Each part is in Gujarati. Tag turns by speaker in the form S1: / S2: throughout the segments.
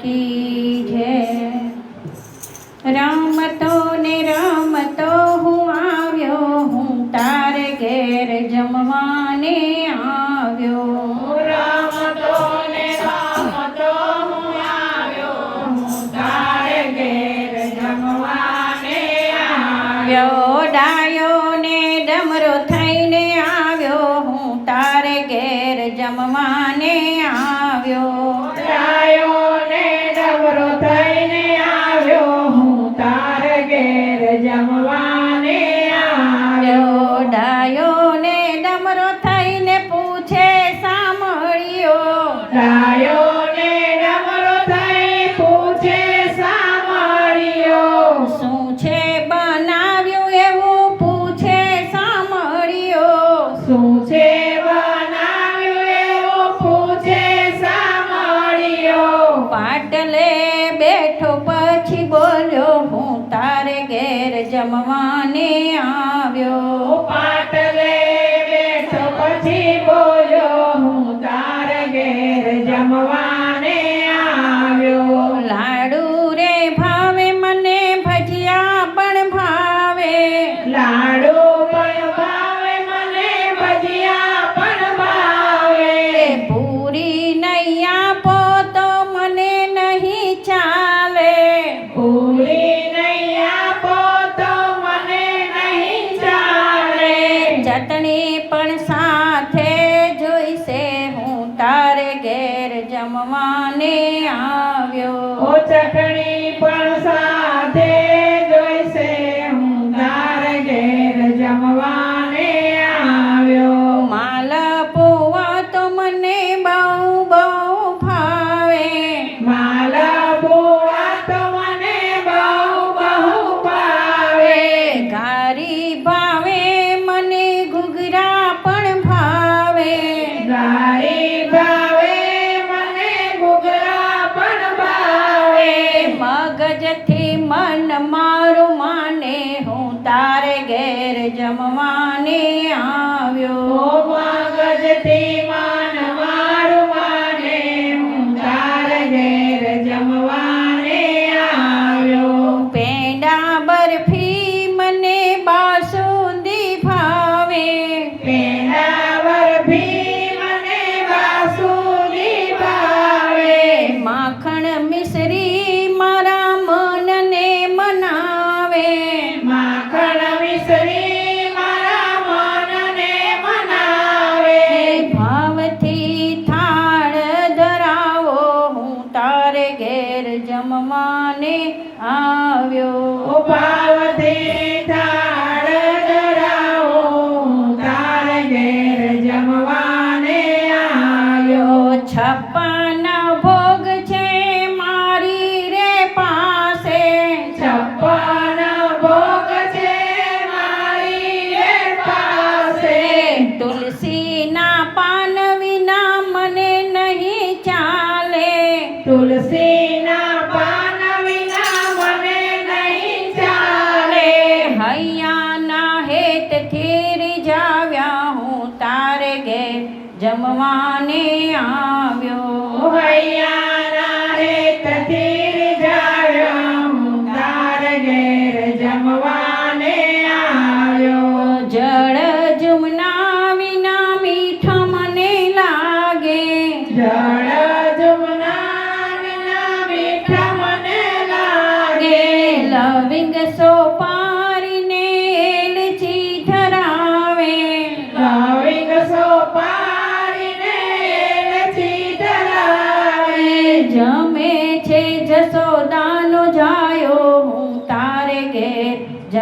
S1: કી જય રમતો ને રમતો હું હું આવ્યો
S2: હું તારે ઘેર જમવાને આવ્યો
S1: પૂછે શું છે બનાવ્યું એવું? પૂછે સામળિયો
S2: શું છે પૂછે સામળિયો
S1: પાટલે બેઠો પછી બોલ્યો હું તારે જમવાને આવ્યો.
S2: જમવાને આવ્યો.
S1: ચટણી તુલસીના પાન વિના મને નહીં ચાલે.
S2: તુલસીના પાન વિના મને નહીં ચાલે.
S1: હૈયાના હેતથી રીજાવ્યા હું તારે ગે જમવાને આવ્યો.
S2: હૈયા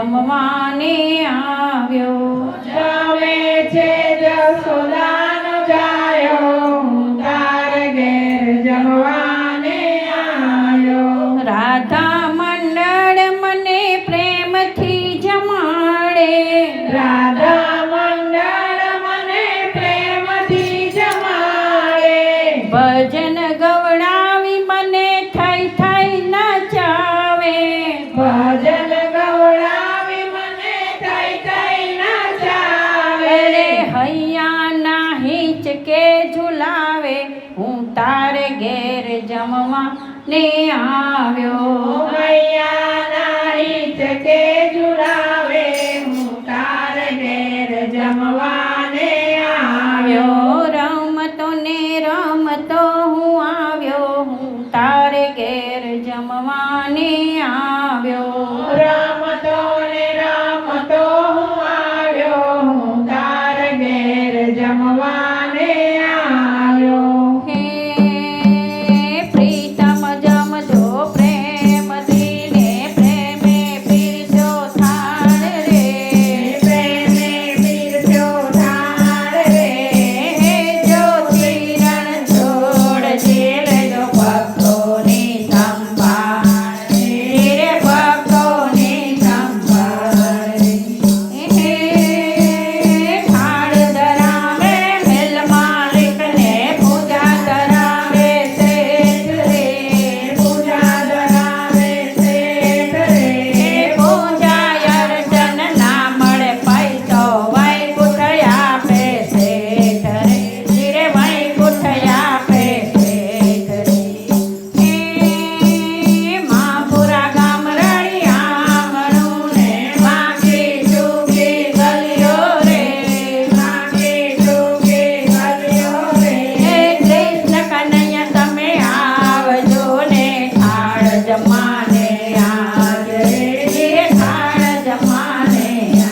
S2: જમવાને આવ્યો.
S1: જમે છે જસોદા ને આવ્યો.
S2: મૈયા નારી ઝુલાવે
S1: जमाने जमाने आ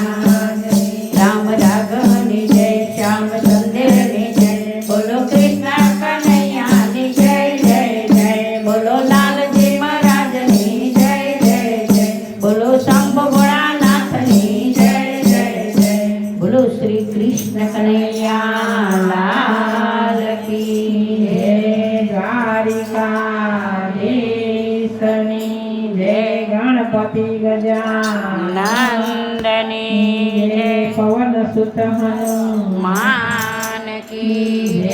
S1: जय, श्याम चंद्र जय, बोलो कृष्णा कन्हैया जय जय लाल जी महाराज ने जय जय जय। बोलो शंभ भोलानाथ ने जय जय जय।
S2: बोलो
S1: श्री
S2: कृष्ण कन्हैया, लाल की
S1: નંદની
S2: પવન સુત માનકી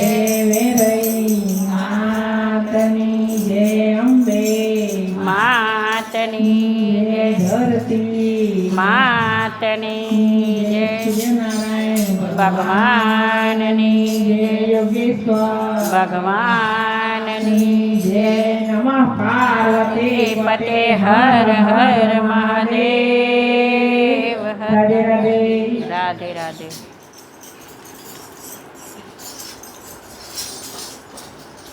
S2: માતની જય અંબે.
S1: માતની
S2: જય. ધરતી.
S1: માતની
S2: જય.
S1: ભગવાનની
S2: જય. યોગેશ્વર.
S1: ભગવાનની પતે હર હર મહાદેવ.